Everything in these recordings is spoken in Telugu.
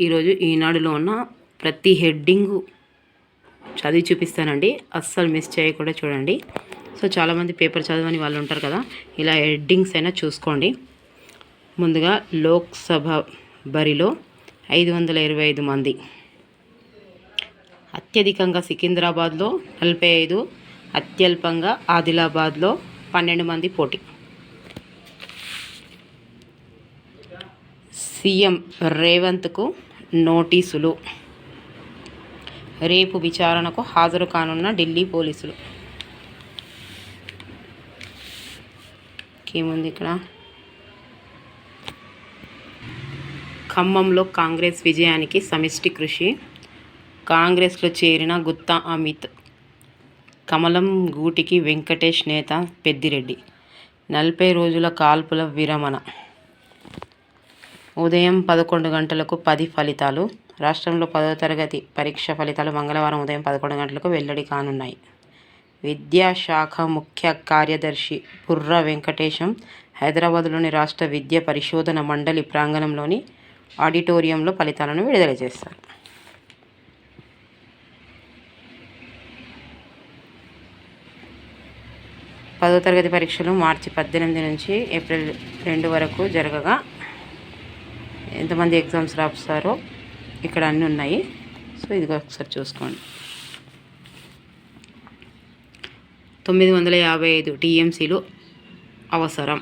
ఈరోజు ఈనాడులో ఉన్న ప్రతి హెడ్డింగు చదివి చూపిస్తానండి. అస్సలు మిస్ చేయకుండా చూడండి. సో చాలామంది పేపర్ చదవని వాళ్ళు ఉంటారు కదా ఇలా హెడ్డింగ్స్ అయినా చూసుకోండి. ముందుగా లోక్సభ బరిలో ఐదు వందల ఇరవై ఐదు మంది. అత్యధికంగా సికింద్రాబాద్లో నలభై ఐదు అత్యల్పంగా ఆదిలాబాద్లో పన్నెండు మంది పోటీ. సీఎం రేవంత్కు నోటీసులు. రేపు విచారణకు హాజరు కానున్న ఢిల్లీ పోలీసులు. ఏముంది ఇక్కడ? ఖమ్మంలో కాంగ్రెస్ విజయానికి సమిష్టి కృషి. కాంగ్రెస్లో చేరిన గుత్తా అమిత్ కమలం గూటికి వెంకటేష్ నేత పెద్దిరెడ్డి. నలభై రోజుల కాల్పుల విరమణ. ఉదయం పదకొండు గంటలకు పది ఫలితాలు రాష్ట్రంలో పదో తరగతి పరీక్ష ఫలితాలు మంగళవారం ఉదయం పదకొండు గంటలకు వెల్లడి కానున్నాయి. విద్యాశాఖ ముఖ్య కార్యదర్శి బుర్ర వెంకటేశం హైదరాబాద్లోని రాష్ట్ర విద్య పరిశోధన మండలి ప్రాంగణంలోని ఆడిటోరియంలో ఫలితాలను విడుదల చేస్తారు పదో తరగతి పరీక్షలు మార్చి పద్దెనిమిది నుంచి ఏప్రిల్ రెండు వరకు జరగగా ఎంతమంది ఎగ్జామ్స్ రాస్తారో ఇక్కడ అన్నీ ఉన్నాయి. సో ఇది ఒకసారి చూసుకోండి. తొమ్మిది వందల యాభై ఐదు టీఎంసీలు అవసరం.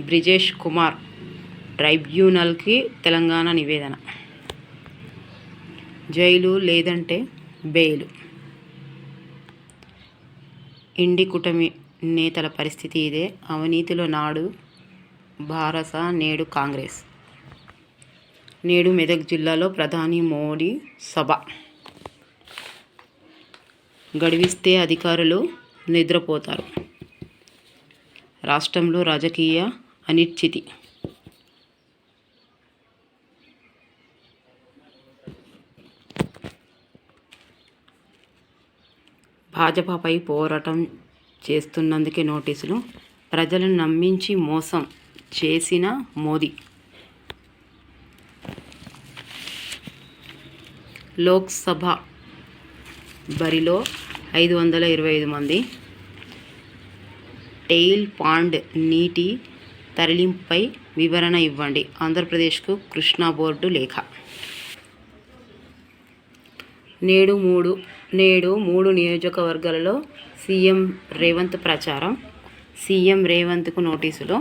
బ్రిజేష్ కుమార్ ట్రైబ్యునల్కి తెలంగాణ నివేదన. జైలు లేదంటే బెయిలు. ఇండి కుటమి నేతల పరిస్థితి ఇదే. అవినీతిలో నాడు భారస నేడు కాంగ్రెస్. నేడు మెదక్ జిల్లాలో ప్రధాని మోడీ సభ. గడివిస్తే అధికారులు నిద్రపోతారు. రాష్ట్రంలో రాజకీయ అనిశ్చితి. భాజపాపై పోరాటం చేస్తున్నందుకే నోటీసులు. ప్రజలను నమ్మించి మోసం చేసిన మోదీ. లోక్సభ బరిలో ఐదు వందల ఇరవై ఐదు మంది. టెయిల్ పాండ్ నీటి తరలింపుపై వివరణ ఇవ్వండి. ఆంధ్రప్రదేశ్కు కృష్ణా బోర్డు లేఖ. నేడు మూడు నేడు మూడు నియోజకవర్గాలలో సీఎం రేవంత్ ప్రచారం. సీఎం రేవంత్కు నోటీసులో.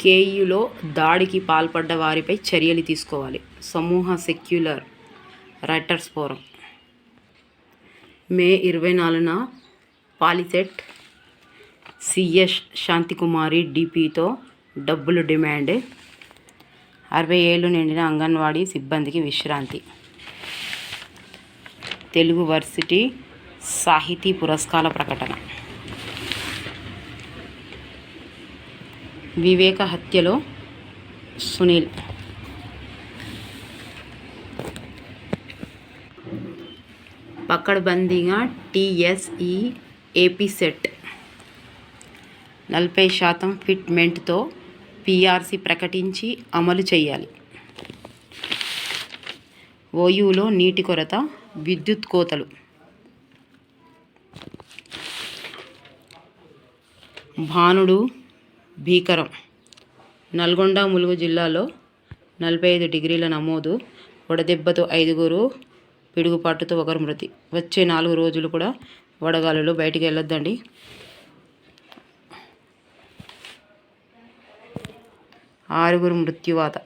కేయూలో దాడికి పాల్పడ్డ వారిపై చర్యలు తీసుకోవాలి. సమూహ సెక్యులర్ రైటర్స్ ఫోరం. మే ఇరవై నాలుగున పాలిసెట్ సిఎస్ శాంతికుమారి డిపితో డబ్బులు డిమాండ్. అరవై ఏళ్ళు నిండిన అంగన్వాడీ సిబ్బందికి విశ్రాంతి. తెలుగు వర్సిటీ సాహితీ పురస్కార ప్రకటన. వివేక హత్యలో సునీల్. పకడ్బందీగా టీఎస్ఈ ఏపీ సెట్. నలభై శాతం ఫిట్మెంట్తో పీఆర్సీ ప్రకటించి అమలు చేయాలి. ఓయూలో నీటి కొరత విద్యుత్ కోతలు. భానుడు భీకరం. నల్గొండ ములుగు జిల్లాలో నలభై ఐదు డిగ్రీల నమోదు వడదెబ్బతో ఐదుగురు పిడుగుపాటుతో ఒకరు మృతి. వచ్చే నాలుగు రోజులు కూడా వడగాలులు బయటికి వెళ్ళొద్దండి. ఆరుగురు మృత్యువాత.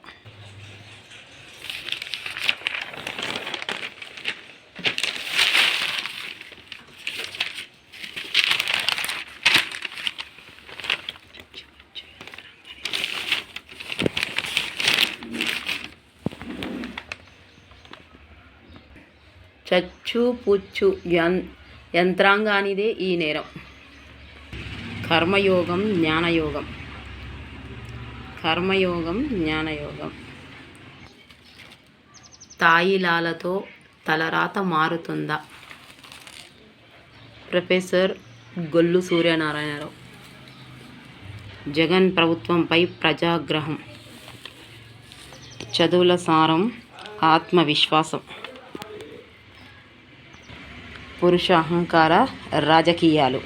చచ్చు పుచ్చు యం యంత్రాంగానిదే ఈ నేరం. కర్మయోగం జ్ఞానయోగం. కర్మయోగం జ్ఞానయోగం. తాయిలాలతో తలరాత మారుతుందా? ప్రొఫెసర్ గొల్లు సూర్యనారాయణరావు. జగన్ ప్రభుత్వంపై ప్రజాగ్రహం. చదువుల సారం ఆత్మవిశ్వాసం. పురుష అహంకార రాజకీయాలు.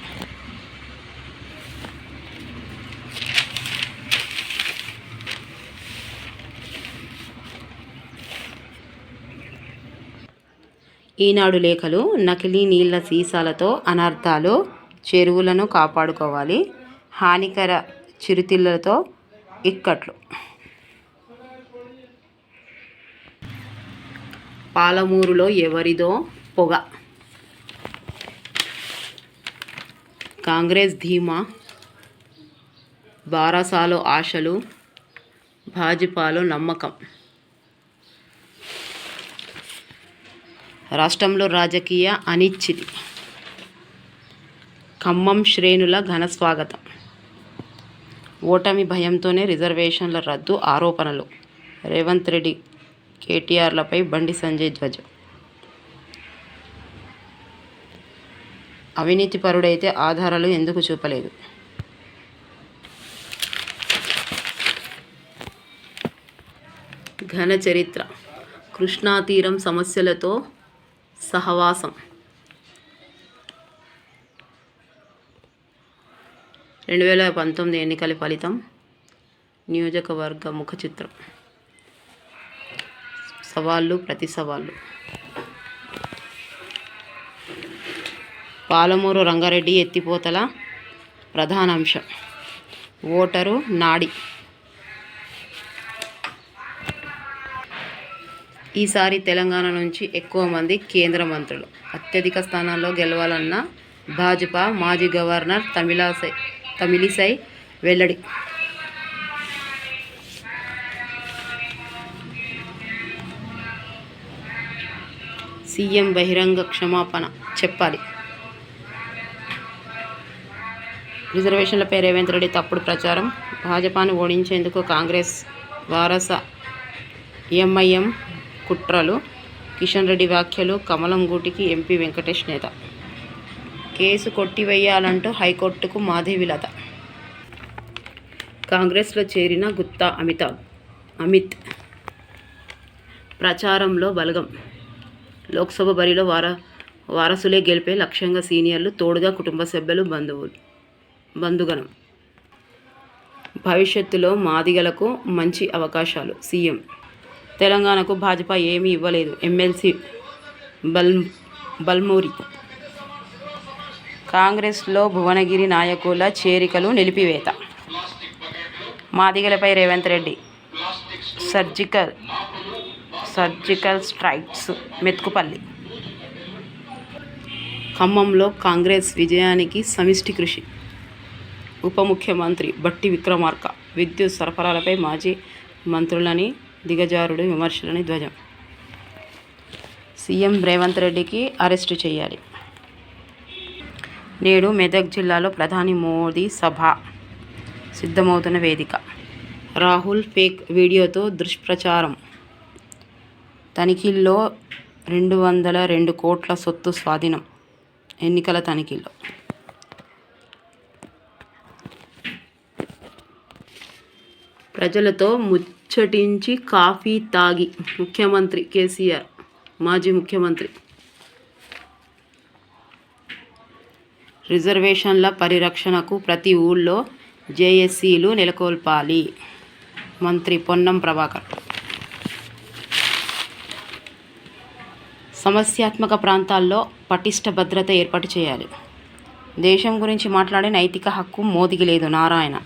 ఈనాడు లేఖలు నకిలీ నీళ్ళ సీసాలతో అనర్థాలు చెరువులను కాపాడుకోవాలి. హానికర చిరుతిళ్ళతో ఇక్కట్లు. పాలమూరులో ఎవరిదో పొగ. కాంగ్రెస్ ధీమా బారాసాలో ఆశలు భాజపాలో నమ్మకం. రాష్ట్రంలో రాజకీయ అనిశ్చితి. ఖమ్మం శ్రేణుల ఘన స్వాగతం. ఓటమి భయంతోనే రిజర్వేషన్ల రద్దు ఆరోపణలు. రేవంత్ రెడ్డి కేటీఆర్లపై బండి సంజయ్ ధ్వజం. అవినీతి పరుడైతే ఆధారాలు ఎందుకు చూపలేదు? ఘన చరిత్ర. కృష్ణా తీరం సమస్యలతో సహవాసం. రెండు వేల పంతొమ్మిది ఎన్నికల ఫలితం నియోజకవర్గ ముఖ చిత్రం. సవాళ్ళు ప్రతి సవాళ్ళు పాలమూరు రంగారెడ్డి ఎత్తిపోతల ప్రధాన అంశం ఓటరు నాడి. ఈసారి తెలంగాణ నుంచి ఎక్కువ మంది కేంద్ర మంత్రులు. అత్యధిక స్థానాల్లో గెలవాలన్న భాజపా మాజీ గవర్నర్ తమిళాసై తమిళిసై వెల్లడి. సీఎం బహిరంగ క్షమాపణ చెప్పాలి. రిజర్వేషన్లపై రేవంత్ రెడ్డి తప్పుడు ప్రచారం. భాజపాను ఓడించేందుకు కాంగ్రెస్ వారస ఎంఐఎం కుట్రలు. కిషన్ రెడ్డి వ్యాఖ్యలు కమలం గూటికి ఎంపీ వెంకటేష్ నేత. కేసు కొట్టివేయాలంటూ హైకోర్టుకు మాధవిలత కాంగ్రెస్లో చేరిన గుత్తా అమితాబ్. అమిత్ ప్రచారంలో బలగం. లోక్సభ బరిలో వార వారసులే గెలిపే లక్ష్యంగా సీనియర్లు తోడుగా కుటుంబ సభ్యులు బంధువులు. బంధుగణం. భవిష్యత్తులో మాదిగలకు మంచి అవకాశాలు. సీఎం. తెలంగాణకు భాజపా ఏమీ ఇవ్వలేదు. ఎమ్మెల్సీ బల్ బల్మూరి. కాంగ్రెస్లో భువనగిరి నాయకుల చేరికలు నిలిపివేత. మాదిగలపై Revanth Reddy. Surgical surgical strikes Methukupalli. ఖమ్మంలో కాంగ్రెస్ విజయానికి సమిష్టి కృషి. ఉప ముఖ్యమంత్రి బట్టి విక్రమార్క. విద్యుత్ సరఫరాలపై మాజీ మంత్రులని దిగజారుడు విమర్శలని ధ్వజం. సీఎం రేవంత్ రెడ్డికి అరెస్టు చేయాలి. నేడు మెదక్ జిల్లాలో ప్రధాని మోదీ సభ సిద్ధమవుతున్న వేదిక. రాహుల్ ఫేక్ వీడియోతో దుష్ప్రచారం. తనిఖీల్లో రెండు వందల రెండు కోట్ల సొత్తు స్వాధీనం. ఎన్నికల తనిఖీల్లో. ప్రజలతో ముచ్చటించి కాఫీ తాగి ముఖ్యమంత్రి కేసీఆర్ మాజీ ముఖ్యమంత్రి. రిజర్వేషన్ల పరిరక్షణకు ప్రతి ఊళ్ళో జేఎస్సీలు నెలకొల్పాలి. మంత్రి పొన్నం ప్రభాకర్. సమస్యాత్మక ప్రాంతాల్లో పటిష్ట భద్రత ఏర్పాటు చేయాలి. దేశం గురించి మాట్లాడే నైతిక హక్కు మోదీకి లేదు నారాయణ.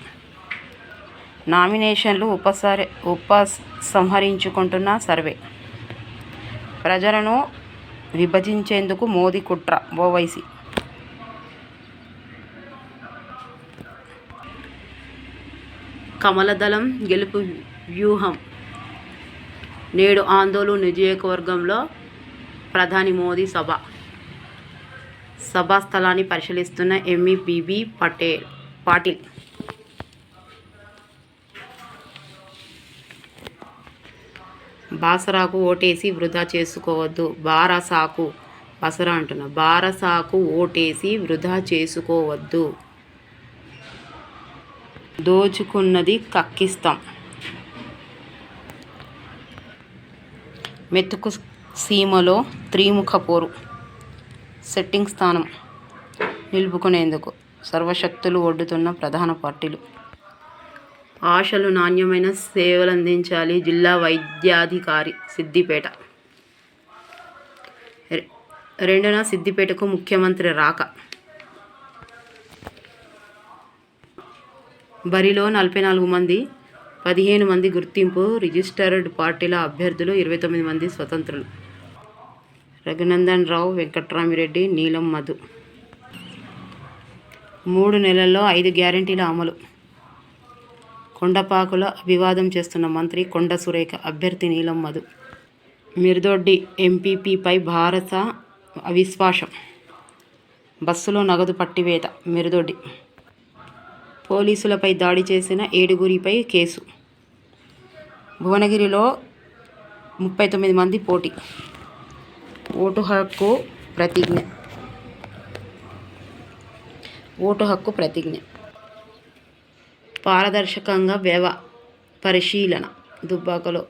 నామినేషన్లు ఉపసరి ఉపసంహరించుకుంటున్న సర్వే. ప్రజలను విభజించేందుకు మోదీ కుట్ర ఓవైసీ. కమలదళం గెలుపు వ్యూహం. నేడు ఆందోళన నియోజకవర్గంలో ప్రధాని మోదీ సభ. సభా స్థలాన్ని పరిశీలిస్తున్న ఎంఈ బీబీ పటేల్ పాటిల్ బాసరాకు ఓటేసి వృధా చేసుకోవద్దు. బారసాకు బసరా అంటున్నా. బారసాకు ఓటేసి వృధా చేసుకోవద్దు. దోచుకున్నది కక్కిస్తాం. మెతుకు సీమలో త్రిముఖ పోరు. సెట్టింగ్ స్థానం నిలుపుకునేందుకు సర్వశక్తులు ఒడ్డుతున్న ప్రధాన పార్టీలు. ఆశలు నాణ్యమైన సేవలు అందించాలి జిల్లా వైద్యాధికారి సిద్దిపేట. రె- రెండున సిద్దిపేటకు ముఖ్యమంత్రి రాక. బరిలో నలభై నాలుగు మంది పదిహేను మంది గుర్తింపు రిజిస్టర్డ్ పార్టీల అభ్యర్థులు ఇరవై తొమ్మిది మంది స్వతంత్రులు. రఘునందన్ రావు వెంకట్రామిరెడ్డి నీలం మధు. మూడు నెలల్లో ఐదు గ్యారెంటీల అమలు. కొండపాకుల అభివాదం చేస్తున్న మంత్రి కొండ సురేఖ అభ్యర్థి నీలం మధు. మిర్దొడ్డి ఎంపీపీపై భారత అవిశ్వాసం. బస్సులో నగదు పట్టివేత మిరుదొడ్డి. పోలీసులపై దాడి చేసిన ఏడుగురిపై కేసు. భువనగిరిలో ముప్పై తొమ్మిది మంది పోటీ. ఓటు హక్కు ప్రతిజ్ఞ. ఓటు హక్కు ప్రతిజ్ఞ. పారదర్శకంగా వ్యవ పరిశీలన దుబ్బాకలో.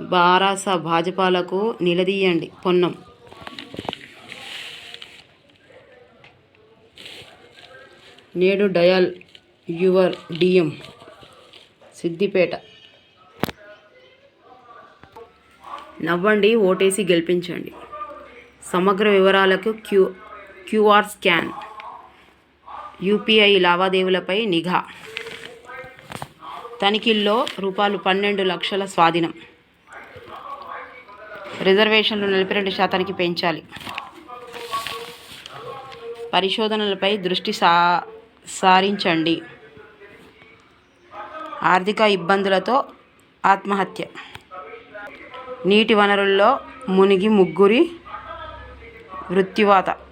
బారాస భాజపాలకు నిలదీయండి పొన్నం. నేడు డయల్ యువర్ డిఎం సిద్దిపేట. నవ్వండి ఓటేసి గెలిపించండి. సమగ్ర వివరాలకు క్యూ క్యూఆర్ స్కాన్. యూపీఐ లావాదేవీలపై నిఘా. తనిఖీల్లో రూపాయలు పన్నెండు లక్షల స్వాధీనం. రిజర్వేషన్లు నలభై రెండు శాతానికి పెంచాలి. పరిశోధనలపై దృష్టి సా సారించండి. ఆర్థిక ఇబ్బందులతో ఆత్మహత్య. నీటి వనరుల్లో మునిగి ముగ్గురి మృత్యువాత.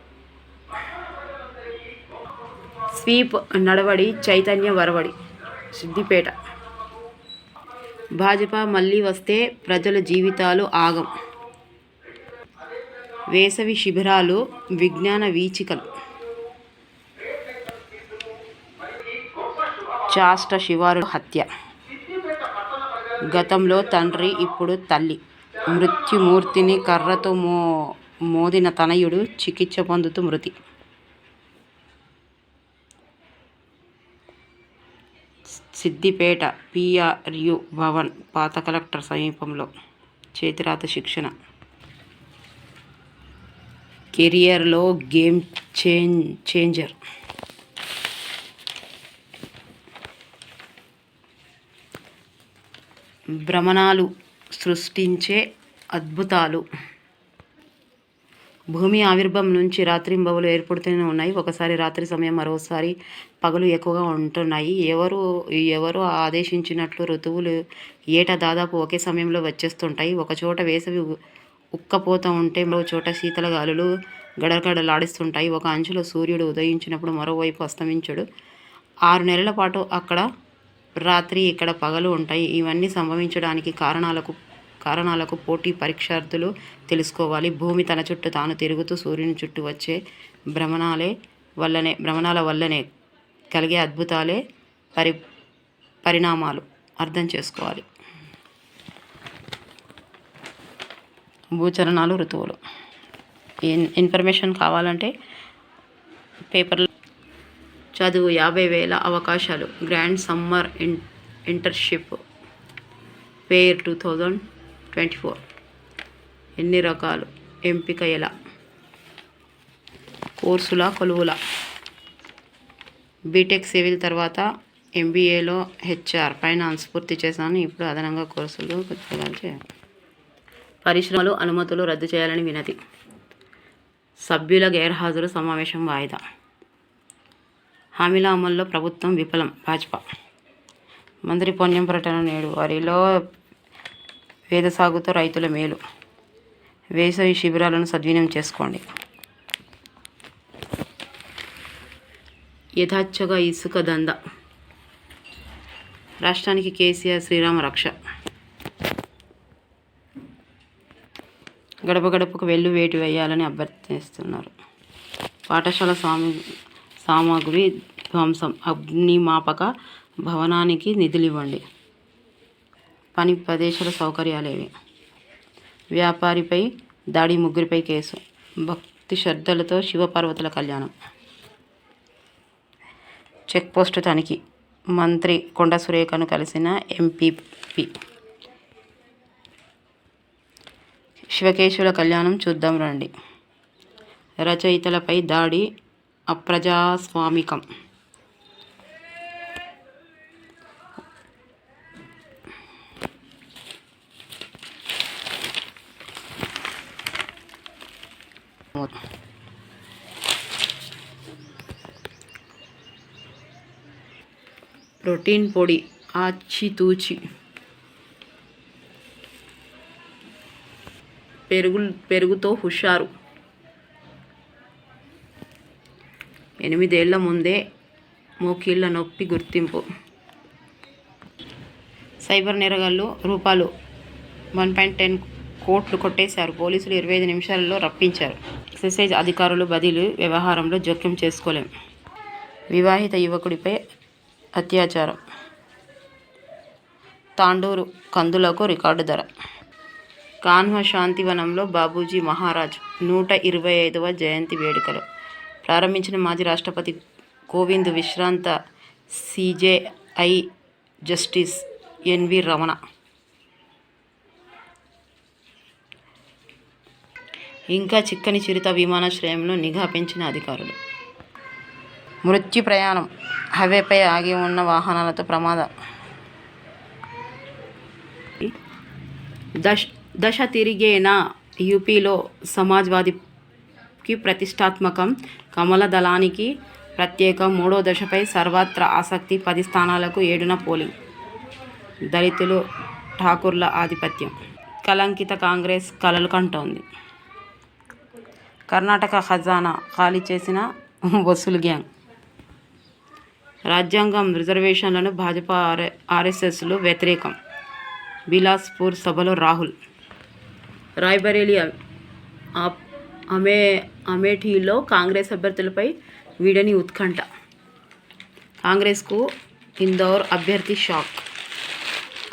స్వీప్ నడవడి చైతన్య వరవడి. సిద్దిపేట. భాజపా మళ్ళీ వస్తే ప్రజల జీవితాలు ఆగం. వేసవి శిబిరాలు విజ్ఞాన వీచికలు. చాష్ట శివారు హత్య. గతంలో తండ్రి ఇప్పుడు తల్లి. మృత్యుమూర్తిని కర్రతో మో మోదిన తనయుడు చికిత్స పొందుతూ మృతి. సిద్దిపేట పిఆర్యు భవన్ పాత కలెక్టర్ సమీపంలో చేతిరాత శిక్షణ. కెరియర్లో గేమ్ చేంజ్ చేంజర్. భ్రమణాలు సృష్టించే అద్భుతాలు. భూమి ఆవిర్భం నుంచి రాత్రింబవులు ఏర్పడుతూనే ఉన్నాయి. ఒకసారి రాత్రి సమయం మరోసారి పగలు ఎక్కువగా ఉంటున్నాయి. ఎవరు ఎవరు ఆదేశించినట్లు ఋతువులు ఏటా దాదాపు ఒకే సమయంలో వచ్చేస్తుంటాయి. ఒకచోట వేసవి ఉక్కపోతూ ఉంటే మరో చోట శీతల గాలులు గడగడలాడిస్తుంటాయి. ఒక అంచులో సూర్యుడు ఉదయించినప్పుడు మరోవైపు అస్తమించుడు. ఆరు నెలల పాటు అక్కడ రాత్రి ఇక్కడ పగలు ఉంటాయి. ఇవన్నీ సంభవించడానికి కారణాలకు కారణాలకు పోటీ పరీక్షార్థులు తెలుసుకోవాలి. భూమి తన చుట్టూ తాను తిరుగుతూ సూర్యుని చుట్టూ వచ్చే భ్రమణాలే వల్లనే భ్రమణాల వల్లనే కలిగే అద్భుతాలే పరి పరిణామాలు. అర్థం చేసుకోవాలి. భూచరణాలు ఋతువులు. ఇన్ఫర్మేషన్ కావాలంటే పేపర్లో చదువు యాభై వేల అవకాశాలు. Grand summer in internship fair two thousand twenty four. ఎన్ని రకాలు? ఎంపిక ఎలా? కోర్సుల కొలువుల? బీటెక్ సివిల్ తర్వాత ఎంబీఏలో హెచ్ఆర్. ఫైనాన్స్ పూర్తి చేశాను. ఇప్పుడు అదనంగా కోర్సులు చేయాలి. పరిశ్రమలు అనుమతులు రద్దు చేయాలని వినతి. సభ్యుల గైర్హాజరు సమావేశం వాయిదా? హామీల అమల్లో ప్రభుత్వం విఫలం. భాజపా. మంత్రి పొన్యం ప్రకటన నేడు. వారిలో వేద సాగుతో రైతుల మేలు. వేసవి శిబిరాలను సద్వినియోగం చేసుకోండి. యథాచ్ఛగా ఇసుక దంద. రాష్ట్రానికి కేసీఆర్ శ్రీరామ రక్ష. గడప గడపకు వెళ్ళు వేటు వేయాలని అభ్యర్థిస్తున్నారు. పాఠశాల సామి సామాగ్రి ధ్వంసం. అగ్నిమాపక భవనానికి నిధులివ్వండి పని ప్రదేశాల సౌకర్యాలేవి. వ్యాపారిపై దాడి ముగ్గురిపై కేసు. భక్తి శ్రద్ధలతో శివపార్వతుల కళ్యాణం. చెక్పోస్టు తనిఖీ. మంత్రి కొండ సురేఖను కలిసిన ఎంపీపీ శివకేశుల కళ్యాణం చూద్దాం రండి. రచయితలపై దాడి అప్రజాస్వామికం. ప్రోటీన్ పొడి ఆచితూచి. పెరుగు పెరుగుతో హుషారు. ఎనిమిదేళ్ళ ముందే మోకీళ్ళ నొప్పి గుర్తింపు. సైబర్ నేరగాళ్ళు రూపాయలు వన్ పాయింట్ టెన్ కోట్లు కొట్టేశారు. పోలీసులు ఇరవై ఐదు నిమిషాలలో రప్పించారు. ఎక్సైజ్ అధికారులు బదిలీ వ్యవహారంలో జోక్యం చేసుకోలేం. వివాహిత యువకుడిపై అత్యాచారం. తాండూరు కందులకు రికార్డు ధర. కాన్హ శాంతివనంలో బాబూజీ మహారాజ్ నూట ఇరవై ఐదవ జయంతి వేడుకలు. ప్రారంభించిన మాజీ రాష్ట్రపతి కోవింద్ విశ్రాంత సిజేఐ జస్టిస్ ఎన్వి రమణ. ఇంకా చిక్కని చిరుత విమానాశ్రయంలో నిఘా పెంచిన అధికారులు. మృత్యు ప్రయాణం హైవేపై ఆగి ఉన్న వాహనాలతో ప్రమాదం. దశ దశ తిరిగేనా యూపీలో సమాజ్వాదీకి ప్రతిష్టాత్మకం? కమల దళానికి ప్రత్యేక. మూడో దశపై సర్వత్ర ఆసక్తి పది స్థానాలకు ఏడున పోలింగ్. దళితులు ఠాకూర్ల ఆధిపత్యం. కలంకిత కాంగ్రెస్ కలలు కంటోంది. కర్ణాటక ఖజానా ఖాళీ చేసిన వసూలు గ్యాంగ్. రాజ్యాంగం రిజర్వేషన్లను భాజపా ఆర్ ఆర్ఎస్ఎస్లు వ్యతిరేకం. బిలాస్పూర్ సభలో రాహుల్. రాయ్బరేలీ అమే అమేఠీలో కాంగ్రెస్ అభ్యర్థులపై వీడని ఉత్కంఠ. కాంగ్రెస్కు ఇందోర్ అభ్యర్థి షాక్.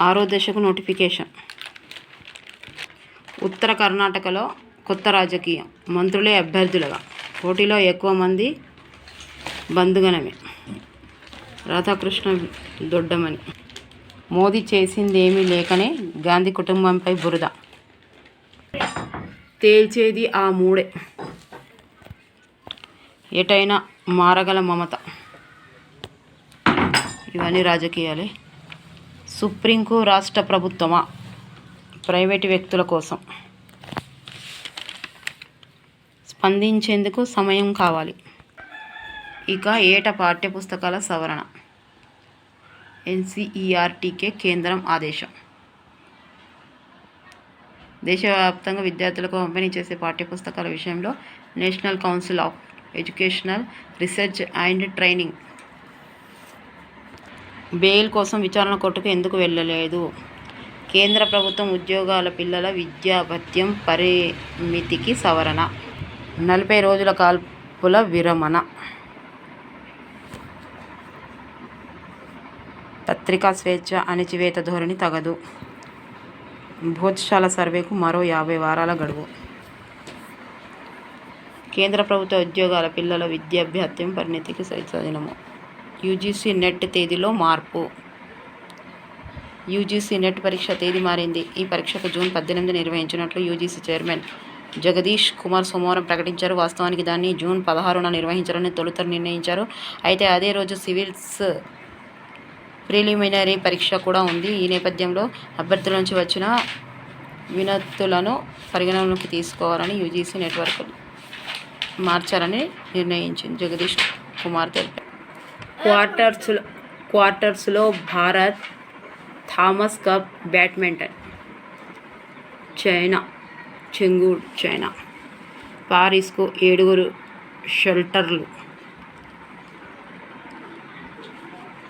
ఆరో దశకు నోటిఫికేషన్. ఉత్తర కర్ణాటకలో కొత్త రాజకీయం. మంత్రులే అభ్యర్థులుగా. పోటీలో ఎక్కువ మంది బంధుగణమే. రాధాకృష్ణ దొడ్డమని. మోదీ చేసిందేమీ లేకనే గాంధీ కుటుంబంపై బురద. తేల్చేది ఆ మూడే. ఎటైనా మారగల మమత. ఇవన్నీ రాజకీయాలే. సుప్రీంకు రాష్ట్ర ప్రభుత్వమా? ప్రైవేటు వ్యక్తుల కోసం. స్పందించేందుకు సమయం కావాలి. ఇక ఏట పాఠ్యపుస్తకాల సవరణ. ఎన్సీఈఆర్టీకే కేంద్రం ఆదేశం. దేశవ్యాప్తంగా విద్యార్థులకు పంపిణీ చేసే పాఠ్యపుస్తకాల విషయంలో National Council of Educational Research and Training. Bail కోసం విచారణ కోర్టుకు ఎందుకు వెళ్ళలేదు? కేంద్ర ప్రభుత్వం ఉద్యోగాల పిల్లల విద్యా భత్యం పరిమితికి సవరణ. నలభై రోజుల కాల్పుల విరమణ. పత్రికా స్వేచ్ఛ అణిచివేత ధోరణి తగదు. భోజశాల సర్వేకు మరో యాభై వారాల గడువు. కేంద్ర ప్రభుత్వ ఉద్యోగాల పిల్లల విద్యాభ్యాసం పరిణతికి సరిచదినము యూజీసీ నెట్ తేదీలో మార్పు. యూజీసీ నెట్ పరీక్ష తేదీ మారింది. ఈ పరీక్షకు జూన్ పద్దెనిమిది నిర్వహించినట్లు యూజీసీ చైర్మన్ జగదీష్ కుమార్ సోమవారం ప్రకటించారు. వాస్తవానికి దాన్ని జూన్ పదహారున నిర్వహించాలని తొలుత నిర్ణయించారు. అయితే అదే రోజు సివిల్స్ ప్రిలిమినరీ పరీక్ష కూడా ఉంది. ఈ నేపథ్యంలో అభ్యర్థుల నుంచి వచ్చిన వినతులను పరిగణనలోకి తీసుకోవాలని యూజీసీ నెట్వర్క్ మార్చాలని నిర్ణయించింది జగదీష్ కుమార్ తెలిపారు. క్వార్టర్స్ క్వార్టర్స్లో Bharat Thomas cup badminton China Changur China. పారిస్కు ఏడుగురు షెల్టర్లు.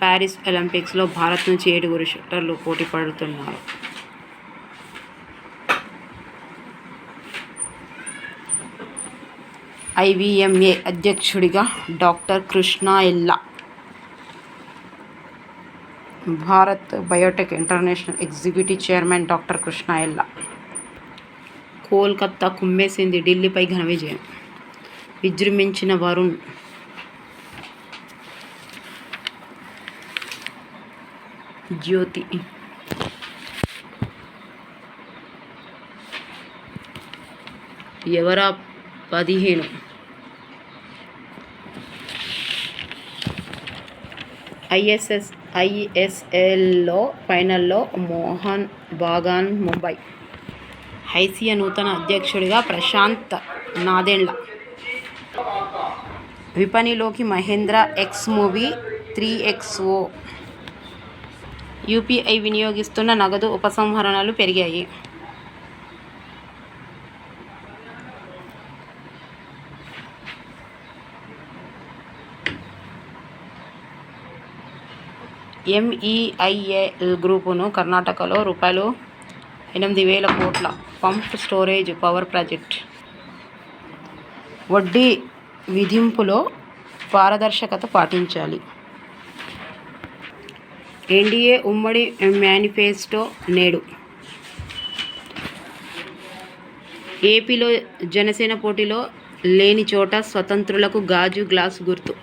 ప్యారిస్ ఒలింపిక్స్లో భారత్ నుంచి ఏడుగురు షెల్టర్లు పోటీ పడుతున్నారు. ఐవీఎంఏ అధ్యక్షుడిగా doctor Krishna Ella Bharat Biotech international executive chairman doctor Krishna Ella Kolkata కుమ్మేసింది ఢిల్లీపై ఘన విజయం. విజృంభించిన వరుణ్. జ్యోతి. ఎవరా పదిహేను? ఐఎస్ఎస్ ఐఎస్ఎల్లో ఫైనల్లో మోహన్ బాగాన్ ముంబై. ఐసియా నూతన అధ్యక్షుడిగా ప్రశాంత్ నాదెండ్ల విపణిలోకి Mahindra X movie three X O. UPI వినియోగిస్తున్న నగదు ఉపసంహరణలు పెరిగాయి. ఎంఈఐఏఎల్ గ్రూపును కర్ణాటకలో రూపాయలు ఎనిమిది వేల కోట్ల పంప్ స్టోరేజ్ పవర్ ప్రాజెక్ట్. వడ్డీ విధింపులో పారదర్శకత పాటించాలి. ఎన్డీఏ ఉమ్మడి మేనిఫెస్టో నేడు. ఏపీలో జనసేన పోటీలో లేని చోట స్వతంత్రులకు గాజు గ్లాస్ గుర్తు.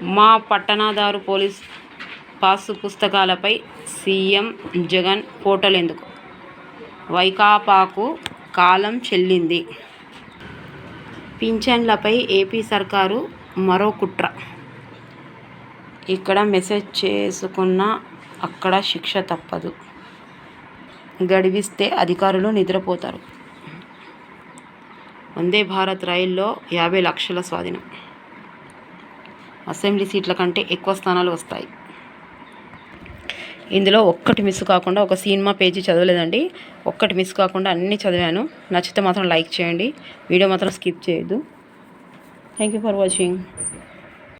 మా పట్టణాదారు పోలీస్ పాసు పుస్తకాలపై సీఎం జగన్ ఫోటోలు ఎందుకు వైకాపాకు కాలం చెల్లింది. పింఛన్లపై ఏపీ సర్కారు మరో కుట్ర. ఇక్కడ మెసేజ్ చేసుకున్న అక్కడ శిక్ష తప్పదు. గడివిస్తే అధికారులు నిద్రపోతారు. వందే భారత్ రైల్లో యాభై లక్షల స్వాధీనం. అసెంబ్లీ సీట్ల కంటే ఎక్కువ స్థానాలు వస్తాయి. ఇందులో ఒక్కటి మిస్ కాకుండా ఒక సినిమా పేజీ చదవలేదండి. ఒక్కటి మిస్ కాకుండా అన్నీ చదివాను. నచ్చితే మాత్రం లైక్ చేయండి. వీడియో మాత్రం స్కిప్ చేయొద్దు. Thank you for watching